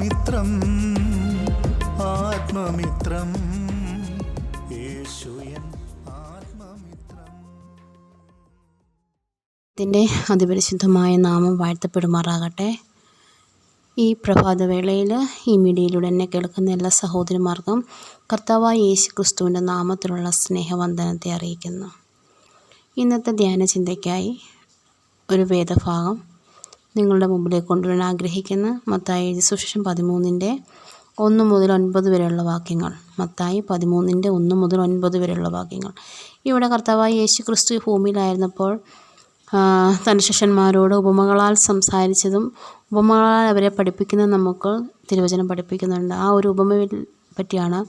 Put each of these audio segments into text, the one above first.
ആത്മമിത്രം ആത്മമിത്രം. യേശുയൻ ഇതിന്റെ അതിപരിശുദ്ധമായ നാമം വാഴ്ത്തപ്പെടുമാറാകട്ടെ. ഈ പ്രഭാതവേളയിൽ ഈ മീഡിയയിലൂടെ എന്നെ കേൾക്കുന്ന എല്ലാ സഹോദരിമാർക്കും കർത്താവായ യേശു ക്രിസ്തുവിന്റെ നാമത്തിലുള്ള സ്നേഹവന്ദനത്തെ അറിയിക്കുന്നു. ഇന്നത്തെ ധ്യാന ചിന്തയ്ക്കായി ഒരു വേദഭാഗം നിങ്ങളുടെ മുമ്പിലേക്ക് കൊണ്ടുവരാൻ ആഗ്രഹിക്കുന്ന മത്തായി എഴുതി സുശേഷം പതിമൂന്നിന്റെ ഒന്ന് മുതൽ ഒൻപത് വരെയുള്ള വാക്യങ്ങൾ. മത്തായി പതിമൂന്നിന്റെ ഒന്ന് മുതൽ ഒൻപത് വരെയുള്ള വാക്യങ്ങൾ. ഇവിടെ കർത്താവായി യേശു ക്രിസ്തു ഭൂമിയിലായിരുന്നപ്പോൾ തന്റെ ശിഷ്യന്മാരോട് ഉപമകളാൽ സംസാരിച്ചതും ഉപമകളാൽ അവരെ പഠിപ്പിക്കുന്ന നമുക്ക് തിരുവചനം പഠിപ്പിക്കുന്നുണ്ട്. ആ ഒരു ഉപമയിൽ പറ്റിയാണ്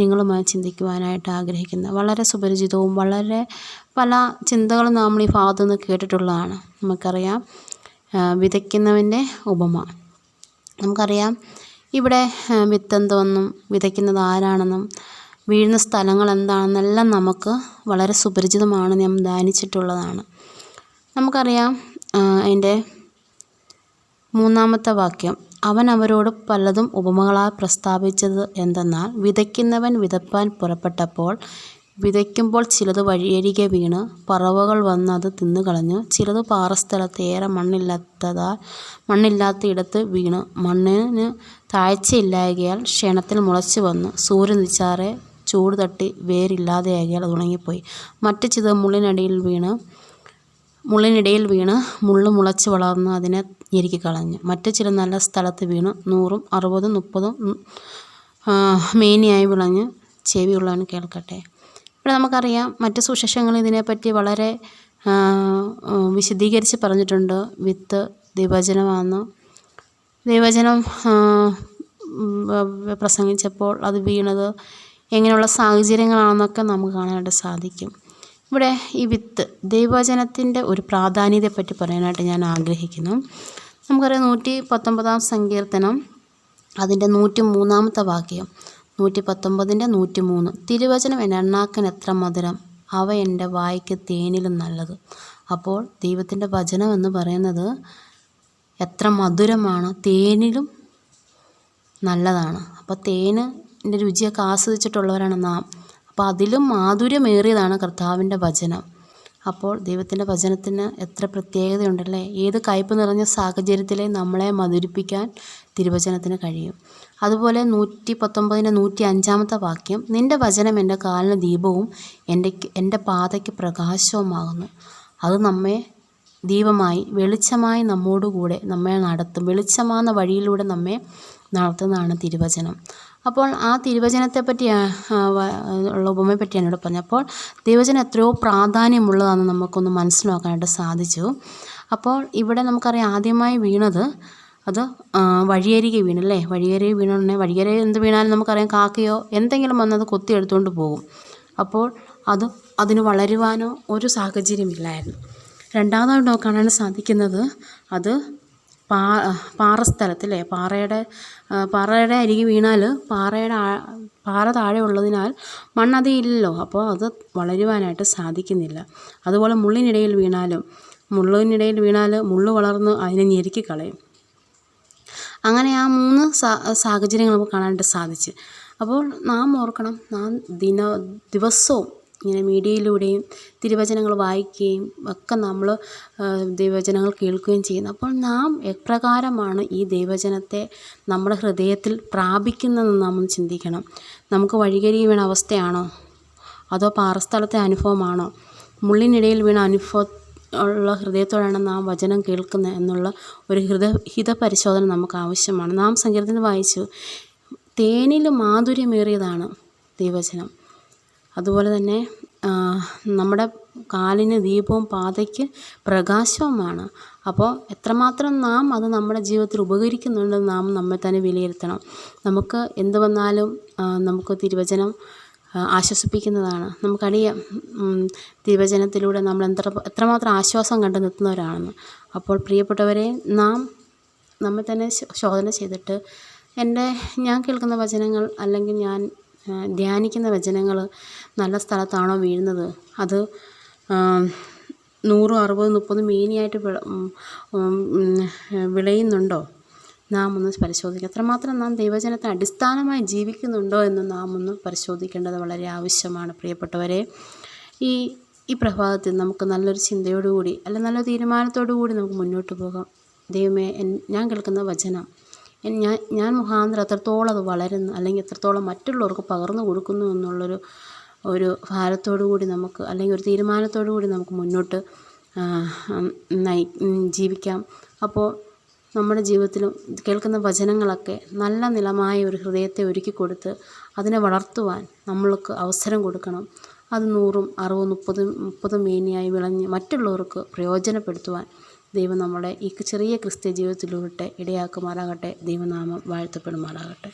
നിങ്ങളുമായി ചിന്തിക്കുവാനായിട്ട് ആഗ്രഹിക്കുന്നത്. വളരെ സുപരിചിതവും വളരെ പല ചിന്തകളും നമ്മൾ ഈ ഭാഗത്തു നിന്ന് കേട്ടിട്ടുള്ളതാണ്. നമുക്കറിയാം വിതയ്ക്കുന്നവന്റെ ഉപമ. നമുക്കറിയാം ഇവിടെ വിത്തെന്തോന്നും വിതയ്ക്കുന്നത് ആരാണെന്നും വീഴുന്ന സ്ഥലങ്ങൾ എന്താണെന്നെല്ലാം നമുക്ക് വളരെ സുപരിചിതമാണ് ഞാൻ ധ്യാനിച്ചിട്ടുള്ളതാണ്. നമുക്കറിയാം അതിന്റെ മൂന്നാമത്തെ വാക്യം അവൻ അവരോട് പലതും ഉപമകളാൽ പ്രസ്താവിച്ചത് എന്തെന്നാൽ വിതയ്ക്കുന്നവൻ വിതപ്പാൻ പുറപ്പെട്ടപ്പോൾ വിതയ്ക്കുമ്പോൾ ചിലത് വഴിയരികെ വീണ് പറവകൾ വന്ന് അത് തിന്നുകളഞ്ഞു ചിലത് പാറസ്ഥലത്ത് ഏറെ മണ്ണില്ലാത്തതാൽ മണ്ണില്ലാത്ത ഇടത്ത് വീണ്. മണ്ണിന് താഴ്ചയില്ലായകയാൽ ക്ഷണത്തിൽ മുളച്ചു വന്നു. സൂര്യൻ നിച്ചാറെ ചൂട് തട്ടി വേരില്ലാതെയാകിയാൽ അത് ഉണങ്ങിപ്പോയി. മറ്റു ചിലത് മുള്ളിനടിയിൽ വീണ് മുള്ളിനിടയിൽ വീണ് മുള്ള് മുളച്ച് വളർന്ന് അതിനെ ഞെരുക്കി കളഞ്ഞു. മറ്റു ചില നല്ല സ്ഥലത്ത് വീണ് നൂറും അറുപതും മുപ്പതും മേനിയായി വിളഞ്ഞ്. ചെവിയുള്ളവൻ കേൾക്കട്ടെ. ഇവിടെ നമുക്കറിയാം മറ്റ് സുശേഷങ്ങൾ ഇതിനെപ്പറ്റി വളരെ വിശദീകരിച്ച് പറഞ്ഞിട്ടുണ്ട്. വിത്ത് ദൈവചനമാണെന്ന് ദൈവചനം പ്രസംഗിച്ചപ്പോൾ അത് വീണത് എങ്ങനെയുള്ള സാഹചര്യങ്ങളാണെന്നൊക്കെ നമുക്ക് കാണാനായിട്ട് സാധിക്കും. ഇവിടെ ഈ വിത്ത് ദൈവചനത്തിന്റെ ഒരു പ്രാധാന്യതയെപ്പറ്റി പറയാനായിട്ട് ഞാൻ ആഗ്രഹിക്കുന്നു. നമുക്കറിയാം നൂറ്റി പത്തൊമ്പതാം സങ്കീർത്തനം അതിന്റെ നൂറ്റി മൂന്നാമത്തെ വാക്യം. നൂറ്റി പത്തൊമ്പതിന്റെ നൂറ്റി മൂന്ന് തിരുവചനം എന്റെ എണ്ണാക്കൻ എത്ര മധുരം. അവ എന്റെ വായിക്ക് തേനിലും നല്ലത്. അപ്പോൾ ദൈവത്തിന്റെ വചനം എന്ന് പറയുന്നത് എത്ര മധുരമാണ്. തേനിലും നല്ലതാണ്. അപ്പോൾ തേനിന്റെ രുചിയൊക്കെ ആസ്വദിച്ചിട്ടുള്ളവരാണ് നാം. അപ്പോൾ അതിലും മാധുര്യമേറിയതാണ് കർത്താവിന്റെ വചനം. അപ്പോൾ ദൈവത്തിന്റെ വചനത്തിന് എത്ര പ്രത്യേകതയുണ്ടല്ലേ? ഏത് കയ്പ് നിറഞ്ഞ സാഹചര്യത്തിലെ നമ്മളെ മധുരിപ്പിക്കാൻ തിരുവചനത്തിന് കഴിയും. അതുപോലെ നൂറ്റി പത്തൊമ്പതിന്റെ നൂറ്റി അഞ്ചാമത്തെ വാക്യം നിന്റെ വചനം എന്റെ കാലിന് ദീപവും എന്റെ എന്റെ പാതയ്ക്ക് പ്രകാശവുമാകുന്നു. അത് നമ്മെ ദീപമായി വെളിച്ചമായി നമ്മോടുകൂടെ നമ്മെ നടത്തും. വെളിച്ചമാകുന്ന വഴിയിലൂടെ നമ്മെ നടത്തുന്നതാണ് തിരുവചനം. അപ്പോൾ ആ തിരുവചനത്തെപ്പറ്റി ആ, ആ, ഉള്ള ഉപമയെ പറ്റിയാണ് ഇവിടെ പറഞ്ഞത് അപ്പോൾ തിരുവചനം എത്രയോ പ്രാധാന്യമുള്ളതാണെന്ന് നമുക്കൊന്ന് മനസ്സിലാക്കാനായിട്ട് സാധിച്ചു. അപ്പോൾ ഇവിടെ നമുക്കറിയാം ആദ്യമായി വീണത് അത് വഴിയരികെ വീണല്ലേ? വഴിയരികെ വീണുണ്ടെങ്കിൽ വഴിയരി എന്ത് വീണാലും നമുക്കറിയാം കാക്കയോ എന്തെങ്കിലും വന്നത് കൊത്തി എടുത്തുകൊണ്ട് പോകും. അപ്പോൾ അത് അതിന് വളരുവാനോ ഒരു സാഹചര്യമില്ലായിരുന്നു. രണ്ടാമതായിട്ട് നോക്കാനാണ് സാധിക്കുന്നത് അത് പാ പാറസ്ഥലത്തില്ലേ? പാറയുടെ ആ, പാറയുടെ അരികെ വീണാൽ പാറയുടെ പാറ താഴെ ഉള്ളതിനാൽ മണ്ണധികം ഇല്ലല്ലോ അപ്പോൾ അത് വളരുവാനായിട്ട് സാധിക്കുന്നില്ല. അതുപോലെ മുള്ളിനിടയിൽ വീണാലും മുള്ളിനിടയിൽ വീണാൽ മുള്ള് വളർന്ന് അതിനെ ഞെരുക്കി കളയും. അങ്ങനെ ആ മൂന്ന് സാഹചര്യങ്ങൾ നമുക്ക് കാണാനായിട്ട് സാധിച്ച്. അപ്പോൾ നാം ഓർക്കണം നാം ദിന ദിവസവും ഇങ്ങനെ മീഡിയയിലൂടെയും തിരുവചനങ്ങൾ വായിക്കുകയും ഒക്കെ നമ്മൾ ദൈവവചനങ്ങൾ കേൾക്കുകയും ചെയ്യുന്നു. അപ്പോൾ നാം എപ്രകാരമാണ് ഈ ദൈവവചനത്തെ നമ്മുടെ ഹൃദയത്തിൽ പ്രാപിക്കുന്നതെന്ന് നാം ചിന്തിക്കണം. നമുക്ക് വഴികരി വീണ അവസ്ഥയാണോ? അതോ പാറസ്ഥലത്തെ അനുഭവമാണോ? മുള്ളിനിടയിൽ വീണ അനുഭവ ഉള്ള ഹൃദയത്തോടാണ് നാം വചനം കേൾക്കുന്നത് എന്നുള്ള ഒരു ഹൃദയ ഹിതപരിശോധന നമുക്ക് ആവശ്യമാണ്. നാം സങ്കീർത്തനം വായിച്ചു തേനിൽ മാധുര്യമേറിയതാണ് ദൈവചനം അതുപോലെ തന്നെ നമ്മുടെ കാലിന് ദീപവും പാതയ്ക്ക് പ്രകാശവുമാണ്. അപ്പോൾ എത്രമാത്രം നാം അത് നമ്മുടെ ജീവിതത്തിൽ ഉപകരിക്കുന്നുണ്ടെന്ന് നാം നമ്മെ തന്നെ വിലയിരുത്തണം. നമുക്ക് എന്ത് വന്നാലും നമുക്ക് തിരുവചനം ആശ്വസിപ്പിക്കുന്നതാണ്. നമുക്കറിയാം തിരുവചനത്തിലൂടെ നമ്മൾ എത്ര എത്രമാത്രം ആശ്വാസം കണ്ടു നിൽക്കുന്നവരാണെന്ന്. അപ്പോൾ പ്രിയപ്പെട്ടവരെ നാം നമ്മെ തന്നെ ശോധന ചെയ്തിട്ട് എന്റെ ഞാൻ കേൾക്കുന്ന വചനങ്ങൾ അല്ലെങ്കിൽ ഞാൻ ധ്യാനിക്കുന്ന വചനങ്ങൾ നല്ല സ്ഥലത്താണോ വീഴുന്നത്? അത് നൂറും അറുപതും മുപ്പതും മീനിയായിട്ട് വിളയുന്നുണ്ടോ? നാം ഒന്ന് പരിശോധിക്കുക അത്രമാത്രം നാം ദൈവജനത്തെ അടിസ്ഥാനമായി ജീവിക്കുന്നുണ്ടോ എന്ന് നാം ഒന്ന് പരിശോധിക്കേണ്ടത് വളരെ ആവശ്യമാണ് പ്രിയപ്പെട്ടവരെ. ഈ ഈ പ്രഭാതത്തിൽ നമുക്ക് നല്ലൊരു ചിന്തയോടുകൂടി അല്ല നല്ലൊരു തീരുമാനത്തോടു കൂടി നമുക്ക് മുന്നോട്ട് പോകാം. ദൈവമേ ഞാൻ കേൾക്കുന്ന വചനം ഞാൻ ഞാൻ മുഖാന്തരം എത്രത്തോളം അത് വളരുന്നു അല്ലെങ്കിൽ എത്രത്തോളം മറ്റുള്ളവർക്ക് പകർന്നു കൊടുക്കുന്നു എന്നുള്ളൊരു ഒരു ഭാരത്തോടു കൂടി നമുക്ക് അല്ലെങ്കിൽ ഒരു തീരുമാനത്തോടു കൂടി നമുക്ക് മുന്നോട്ട് നയി ജീവിക്കാം. അപ്പോൾ നമ്മുടെ ജീവിതത്തിലും കേൾക്കുന്ന വചനങ്ങളൊക്കെ നല്ല നിലമായ ഒരു ഹൃദയത്തെ ഒരുക്കി കൊടുത്ത് അതിനെ വളർത്തുവാൻ നമ്മൾക്ക് അവസരം കൊടുക്കണം. അത് നൂറും അറുപതും മുപ്പതും മുപ്പതും മേനിയായി വിളഞ്ഞ് മറ്റുള്ളവർക്ക് പ്രയോജനപ്പെടുത്തുവാൻ ദൈവം നമ്മുടെ ഈ ചെറിയ ക്രിസ്ത്യ ജീവിതത്തിലൂടെ ഇടയാക്കുമാറാകട്ടെ. ദൈവനാമം വാഴ്ത്തപ്പെടുമാറാകട്ടെ.